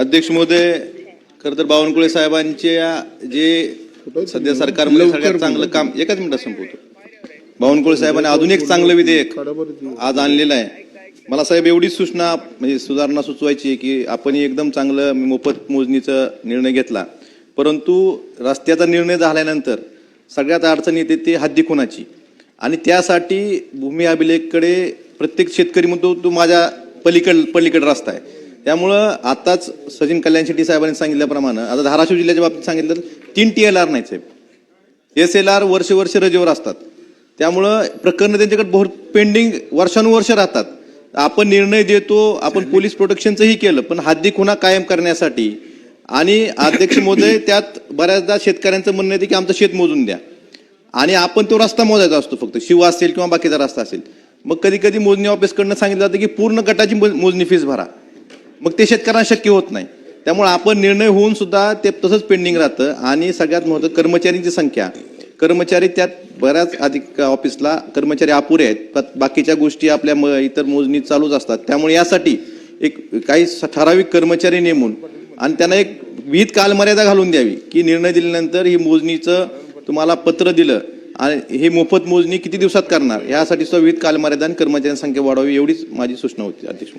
अध्यक्ष महोदय खरं तर बावनकुळे साहेबांच्या जे सध्या सरकारमध्ये सगळ्यात चांगलं काम एकाच मिनिटात संपवतो. बावनकुळे साहेबांनी अजून एक चांगलं विधेयक आज आणलेलं आहे. मला साहेब एवढीच सूचना म्हणजे सुधारणा सुचवायची आहे की आपण एकदम चांगलं मोफत मोजणीचा निर्णय घेतला. परंतु रस्त्याचा निर्णय झाल्यानंतर सगळ्यात अडचण येते ते हद्दी खुणाची आणि त्यासाठी भूमी अभिलेखकडे प्रत्येक शेतकरी म्हणतो तो माझ्या पलीकड पलीकड रस्ता आहे. त्यामुळं आताच सचिन कल्याण शेट्टी साहेबांनी सांगितल्याप्रमाणे आता धाराशिव जिल्ह्याच्या बाबतीत सांगितलं तर तीन टी एल आर नाही साहेब. एस एल आर वर्ष वर्ष रजेवर असतात. त्यामुळं प्रकरणं त्यांच्याकडे बहुत पेंडिंग वर्षानुवर्ष राहतात. आपण निर्णय देतो आपण पोलीस प्रोटेक्शनचंही केलं पण हद्दी खुणा कायम करण्यासाठी आणि अध्यक्ष मोदय त्यात बऱ्याचदा शेतकऱ्यांचं म्हणणं येते की आमचं शेत मोजून द्या. आणि आपण तो रस्ता मोजायचा असतो फक्त शिव असेल किंवा बाकीचा रस्ता असेल. मग कधी कधी मोजणी ऑफिसकडनं सांगितलं जातं की पूर्ण गटाची मोजणी फीस भरा. मग ते शेतकऱ्यांना शक्य होत नाही. त्यामुळे आपण निर्णय होऊन सुद्धा ते तसंच पेंडिंग राहतं. आणि सगळ्यात महत्त्वाचं कर्मचाऱ्यांची संख्या. कर्मचारी त्यात बऱ्याच अधिक ऑफिसला कर्मचारी अपुरे आहेत. बाकीच्या गोष्टी आपल्या म- इतर मोजणी चालूच असतात. त्यामुळे यासाठी एक काही स- ठराविक कर्मचारी नेमून आणि त्यांना एक विहित कालमर्यादा घालून द्यावी की निर्णय दिल्यानंतर ही मोजणीचं तुम्हाला पत्र दिलं आणि हे मोफत मोजणी किती दिवसात करणार? यासाठी सुद्धा विविध कालमर्यादा आणि कर्मचाऱ्यांची संख्या वाढवावी एवढीच माझी सूचना होती अध्यक्ष